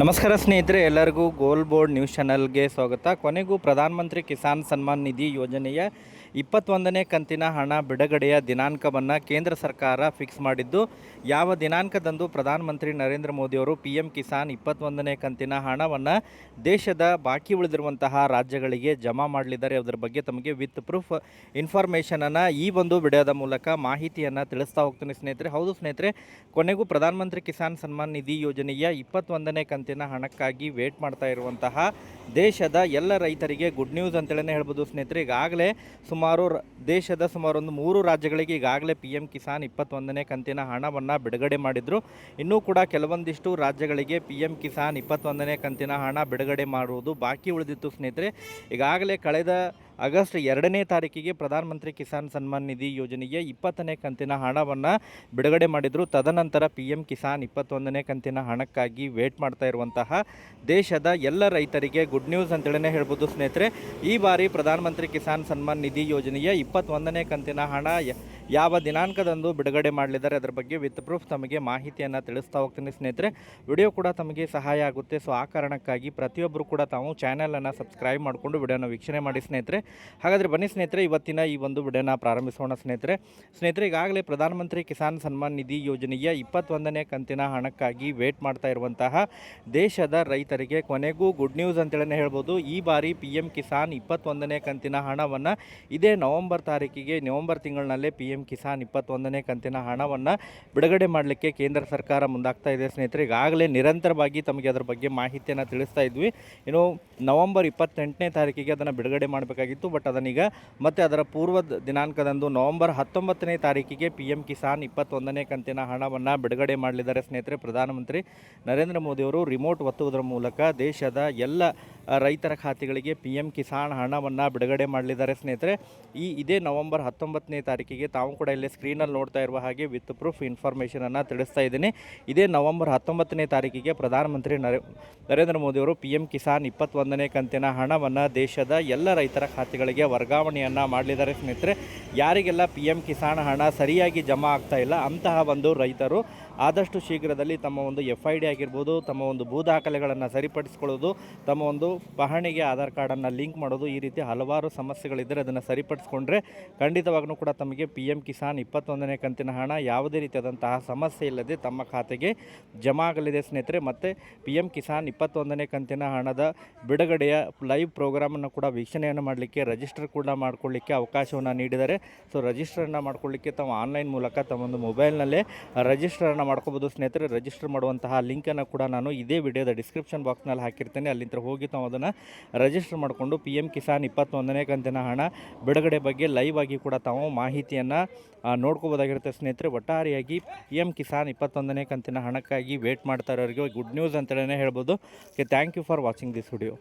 ನಮಸ್ಕಾರ ಸ್ನೇಹಿತರೆ, ಎಲ್ಲರಿಗೂ ಗೋಲ್ ಬೋರ್ಡ್ ನ್ಯೂಸ್ ಚಾನಲ್ಗೆ ಸ್ವಾಗತ. ಕೊನೆಗೂ ಪ್ರಧಾನಮಂತ್ರಿ ಕಿಸಾನ್ ಸನ್ಮಾನ್ ನಿಧಿ ಯೋಜನೆಯ ಇಪ್ಪತ್ತೊಂದನೇ ಕಂತಿನ ಹಣ ಬಿಡುಗಡೆಯ ದಿನಾಂಕವನ್ನು ಕೇಂದ್ರ ಸರ್ಕಾರ ಫಿಕ್ಸ್ ಮಾಡಿದ್ದು, ಯಾವ ದಿನಾಂಕದಂದು ಪ್ರಧಾನಮಂತ್ರಿ ನರೇಂದ್ರ ಮೋದಿಯವರು ಪಿ ಎಂ ಕಿಸಾನ್ ಇಪ್ಪತ್ತೊಂದನೇ ಕಂತಿನ ಹಣವನ್ನು ದೇಶದ ಬಾಕಿ ಉಳಿದಿರುವಂತಹ ರಾಜ್ಯಗಳಿಗೆ ಜಮಾ ಮಾಡಲಿದ್ದಾರೆ ಅದರ ಬಗ್ಗೆ ತಮಗೆ ವಿತ್ ಪ್ರೂಫ್ ಇನ್ಫಾರ್ಮೇಷನನ್ನು ಈ ಒಂದು ವಿಡಿಯೋದ ಮೂಲಕ ಮಾಹಿತಿಯನ್ನು ತಿಳಿಸ್ತಾ ಹೋಗ್ತೀನಿ ಸ್ನೇಹಿತರೆ. ಹೌದು ಸ್ನೇಹಿತರೆ, ಕೊನೆಗೂ ಪ್ರಧಾನಮಂತ್ರಿ ಕಿಸಾನ್ ಸನ್ಮಾನ್ ನಿಧಿ ಯೋಜನೆಯ ಇಪ್ಪತ್ತೊಂದನೇ ಕಂತಿನ ಹಣಕ್ಕಾಗಿ ವೇಟ್ ಮಾಡ್ತಾ ಇರುವಂತಹ ದೇಶದ ಎಲ್ಲ ರೈತರಿಗೆ ಗುಡ್ ನ್ಯೂಸ್ ಅಂತೇಳಿ ಹೇಳ್ಬೋದು ಸ್ನೇಹಿತರೆ. ಈಗಾಗಲೇ ಸುಮಾರು ದೇಶದ ಸುಮಾರು ಒಂದು ಮೂರು ರಾಜ್ಯಗಳಿಗೆ ಈಗಾಗಲೇ ಪಿ ಎಂ ಕಿಸಾನ್ ಇಪ್ಪತ್ತೊಂದನೇ ಕಂತಿನ ಹಣವನ್ನು ಬಿಡುಗಡೆ ಮಾಡಿದ್ರು. ಇನ್ನೂ ಕೂಡ ಕೆಲವೊಂದಿಷ್ಟು ರಾಜ್ಯಗಳಿಗೆ ಪಿ ಎಂ ಕಿಸಾನ್ ಇಪ್ಪತ್ತೊಂದನೇ ಕಂತಿನ ಹಣ ಬಿಡುಗಡೆ ಮಾಡುವುದು ಬಾಕಿ ಉಳಿದಿತ್ತು ಸ್ನೇಹಿತರೆ. ಈಗಾಗಲೇ ಕಳೆದ ಆಗಸ್ಟ್ ಎರಡನೇ ತಾರೀಕಿಗೆ ಪ್ರಧಾನಮಂತ್ರಿ ಕಿಸಾನ್ ಸನ್ಮಾನ್ ನಿಧಿ ಯೋಜನೆಯ ಇಪ್ಪತ್ತನೇ ಕಂತಿನ ಹಣವನ್ನು ಬಿಡುಗಡೆ ಮಾಡಿದರು. ತದನಂತರ ಪಿ ಎಂ ಕಿಸಾನ್ ಇಪ್ಪತ್ತೊಂದನೇ ಕಂತಿನ ಹಣಕ್ಕಾಗಿ ವೇಟ್ ಮಾಡ್ತಾ ಇರುವಂತಹ ದೇಶದ ಎಲ್ಲ ರೈತರಿಗೆ ಗುಡ್ ನ್ಯೂಸ್ ಅಂತೇಳಿನೇ ಹೇಳ್ಬೋದು ಸ್ನೇಹಿತರೆ. ಈ ಬಾರಿ ಪ್ರಧಾನಮಂತ್ರಿ ಕಿಸಾನ್ ಸನ್ಮಾನ್ ನಿಧಿ ಯೋಜನೆಯ ಇಪ್ಪತ್ತೊಂದನೇ ಕಂತಿನ ಹಣ ಯಾವ ದಿನಾಂಕದಂದು ಬಿಡುಗಡೆ ಮಾಡಲಿದ್ದಾರೆ ಅದರ ಬಗ್ಗೆ ವಿತ್ ಪ್ರೂಫ್ ತಮಗೆ ಮಾಹಿತಿಯನ್ನು ತಿಳಿಸ್ತಾ ಹೋಗ್ತೀನಿ ಸ್ನೇಹಿತರೆ. ವಿಡಿಯೋ ಕೂಡ ತಮಗೆ ಸಹಾಯ ಆಗುತ್ತೆ. ಸೊ, ಆ ಕಾರಣಕ್ಕಾಗಿ ಪ್ರತಿಯೊಬ್ಬರು ಕೂಡ ತಾವು ಚಾನಲನ್ನು ಸಬ್ಸ್ಕ್ರೈಬ್ ಮಾಡಿಕೊಂಡು ವಿಡಿಯೋನ ವೀಕ್ಷಣೆ ಮಾಡಿ ಸ್ನೇಹಿತರೆ. ಹಾಗಾದರೆ ಬನ್ನಿ ಸ್ನೇಹಿತರೆ, ಇವತ್ತಿನ ಈ ಒಂದು ವಿಡಿಯೋನ ಪ್ರಾರಂಭಿಸೋಣ ಸ್ನೇಹಿತರೆ. ಸ್ನೇಹಿತರೆ, ಈಗಾಗಲೇ ಪ್ರಧಾನಮಂತ್ರಿ ಕಿಸಾನ್ ಸನ್ಮಾನ್ ನಿಧಿ ಯೋಜನೆಯ ಇಪ್ಪತ್ತೊಂದನೇ ಕಂತಿನ ಹಣಕ್ಕಾಗಿ ವೇಟ್ ಮಾಡ್ತಾ ಇರುವಂತಹ ದೇಶದ ರೈತರಿಗೆ ಕೊನೆಗೂ ಗುಡ್ ನ್ಯೂಸ್ ಅಂತೇಳಿ ಹೇಳ್ಬೋದು. ಈ ಬಾರಿ ಪಿ ಕಿಸಾನ್ ಇಪ್ಪತ್ತೊಂದನೇ ಕಂತಿನ ಹಣವನ್ನು ಇದೇ ನವೆಂಬರ್ ತಾರೀಕಿಗೆ ನವೆಂಬರ್ ತಿಂಗಳಿನಲ್ಲೇ ಪಿ ಕಿಸಾನ್ ಇಪ್ಪತ್ತೊಂದನೇ ಕಂತಿನ ಹಣವನ್ನು ಬಿಡುಗಡೆ ಮಾಡಲಿಕ್ಕೆ ಕೇಂದ್ರ ಸರ್ಕಾರ ಮುಂದಾಗ್ತಾ ಇದೆ. ಸ್ನೇಹಿತರೆ, ಈಗಾಗಲೇ ನಿರಂತರವಾಗಿ ತಮಗೆ ಅದರ ಬಗ್ಗೆ ಮಾಹಿತಿಯನ್ನು ತಿಳಿಸ್ತಾ ಇದ್ವಿ. ಇನ್ನು ನವೆಂಬರ್ ಇಪ್ಪತ್ತೆಂಟನೇ ತಾರೀಕಿಗೆ ಅದನ್ನು ಬಿಡುಗಡೆ ಮಾಡಬೇಕಾಗಿತ್ತು. ಬಟ್ ಅದನ್ನೀಗ ಮತ್ತೆ ಅದರ ಪೂರ್ವದ ದಿನಾಂಕದಂದು ನವೆಂಬರ್ ಹತ್ತೊಂಬತ್ತನೇ ತಾರೀಕಿಗೆ ಪಿ ಎಂ ಕಿಸಾನ್ ಇಪ್ಪತ್ತೊಂದನೇ ಕಂತಿನ ಹಣವನ್ನು ಬಿಡುಗಡೆ ಮಾಡಲಿದ್ದಾರೆ. ಸ್ನೇಹಿತರೆ, ಪ್ರಧಾನಮಂತ್ರಿ ನರೇಂದ್ರ ಮೋದಿಯವರು ರಿಮೋಟ್ ಒತ್ತುವುದರ ಮೂಲಕ ದೇಶದ ಎಲ್ಲ ರೈತರ ಖಾತೆಗಳಿಗೆ ಪಿ ಎಂ ಕಿಸಾನ್ ಹಣವನ್ನು ಬಿಡುಗಡೆ ಮಾಡಲಿದ್ದಾರೆ. ಸ್ನೇಹಿತರೆ, ಈ ಇದೇ ನವೆಂಬರ್ ಹತ್ತೊಂಬತ್ತನೇ ತಾರೀಕಿಗೆ ತಾವು ಕೂಡ ಇಲ್ಲಿ ಸ್ಕ್ರೀನಲ್ಲಿ ನೋಡ್ತಾ ಇರುವ ಹಾಗೆ ವಿತ್ ಪ್ರೂಫ್ ಇನ್ಫಾರ್ಮೇಷನನ್ನು ತಿಳಿಸ್ತಾ ಇದ್ದೀನಿ. ಇದೇ ನವೆಂಬರ್ ಹತ್ತೊಂಬತ್ತನೇ ತಾರೀಕಿಗೆ ಪ್ರಧಾನಮಂತ್ರಿ ನರೇ, ನರೇಂದ್ರ ಮೋದಿಯವರು ಪಿ ಎಂ ಕಿಸಾನ್ ಇಪ್ಪತ್ತೊಂದನೇ ಕಂತಿನ ಹಣವನ್ನು ದೇಶದ ಎಲ್ಲ ರೈತರ ಖಾತೆಗಳಿಗೆ ವರ್ಗಾವಣೆಯನ್ನು ಮಾಡಲಿದ್ದಾರೆ ಸ್ನೇಹಿತರೆ. ಯಾರಿಗೆಲ್ಲ ಪಿ ಎಂ ಕಿಸಾನ್ ಹಣ ಸರಿಯಾಗಿ ಜಮಾ ಆಗ್ತಾ ಇಲ್ಲ, ಅಂತಹ ಒಂದು ರೈತರು ಆದಷ್ಟು ಶೀಘ್ರದಲ್ಲಿ ತಮ್ಮ ಒಂದು ಎಫ್ ಐ ಡಿ ಆಗಿರ್ಬೋದು, ತಮ್ಮ ಒಂದು ಭೂ ದಾಖಲೆಗಳನ್ನು ಸರಿಪಡಿಸ್ಕೊಳ್ಳೋದು, ತಮ್ಮ ಒಂದು ಪಹಣಿಗೆ ಆಧಾರ್ ಕಾರ್ಡನ್ನು ಲಿಂಕ್ ಮಾಡೋದು ಈ ರೀತಿ ಹಲವಾರು ಸಮಸ್ಯೆಗಳಿದ್ದರೆ ಅದನ್ನು ಸರಿಪಡಿಸ್ಕೊಂಡ್ರೆ ಖಂಡಿತವಾಗ್ಲೂ ಕೂಡ ತಮಗೆ ಪಿ ಕಿಸಾನ್ ಇಪ್ಪತ್ತೊಂದನೇ ಕಂತಿನ ಹಣ ಯಾವುದೇ ರೀತಿಯಾದಂತಹ ಸಮಸ್ಯೆ ಇಲ್ಲದೆ ತಮ್ಮ ಖಾತೆಗೆ ಜಮಾ ಆಗಲಿದೆ ಸ್ನೇಹಿತರೆ, ಮತ್ತು ಪಿ ಎಂ ಕಿಸಾನ್ ಇಪ್ಪತ್ತೊಂದನೇ ಕಂತಿನ ಹಣದ ಬಿಡುಗಡೆಯ ಲೈವ್ ಪ್ರೋಗ್ರಾಮನ್ನು ಕೂಡ ವೀಕ್ಷಣೆಯನ್ನು ಮಾಡಲಿಕ್ಕೆ ರಿಜಿಸ್ಟರ್ ಕೂಡ ಮಾಡಿಕೊಳ್ಳಿಕ್ಕೆ ಅವಕಾಶವನ್ನು ನೀಡಿದ್ದಾರೆ. ಸೊ ರಿಜಿಸ್ಟರನ್ನು ಮಾಡ್ಕೊಳ್ಳಿಕ್ಕೆ ತಾವು ಆನ್ಲೈನ್ ಮೂಲಕ ತಮ್ಮ ಒಂದು ಮೊಬೈಲ್ನಲ್ಲೇ ರಿಜಿಸ್ಟರನ್ನು ಮಾಡ್ಕೋಬೋದು. ಸ್ನೇಹಿತರೆ ರಿಜಿಸ್ಟರ್ ಮಾಡುವಂತಹ ಲಿಂಕನ್ನು ಕೂಡ ನಾನು ಇದೇ ವಿಡಿಯೋದ ಡಿಸ್ಕ್ರಿಪ್ಷನ್ ಬಾಕ್ಸ್ನಲ್ಲಿ ಹಾಕಿರ್ತೇನೆ. ಅಲ್ಲಿಂದ ಹೋಗಿ ತಾವು ಅದನ್ನು ರಿಜಿಸ್ಟರ್ ಮಾಡಿಕೊಂಡು ಪಿ ಎಂ ಕಿಸಾನ್ ಇಪ್ಪತ್ತೊಂದನೇ ಕಂತಿನ ಹಣ ಬಿಡುಗಡೆ ಬಗ್ಗೆ ಲೈವ್ ಆಗಿ ಕೂಡ ತಾವು ಮಾಹಿತಿಯನ್ನು ನೋಡ್ಕೋಬೋದಾಗಿರುತ್ತೆ ಸ್ನೇಹಿತರೆ. ಒಟ್ಟಾರೆಯಾಗಿ ಪಿ ಎಂ ಕಿಸಾನ್ ಇಪ್ಪತ್ತೊಂದನೇ ಕಂತಿನ ಹಣಕ್ಕಾಗಿ ವೇಟ್ ಮಾಡ್ತಾ ಇರೋರಿಗೆ ಗುಡ್ ನ್ಯೂಸ್ ಅಂತಲೇ ಹೇಳ್ಬೋದು. Okay thank you for watching this video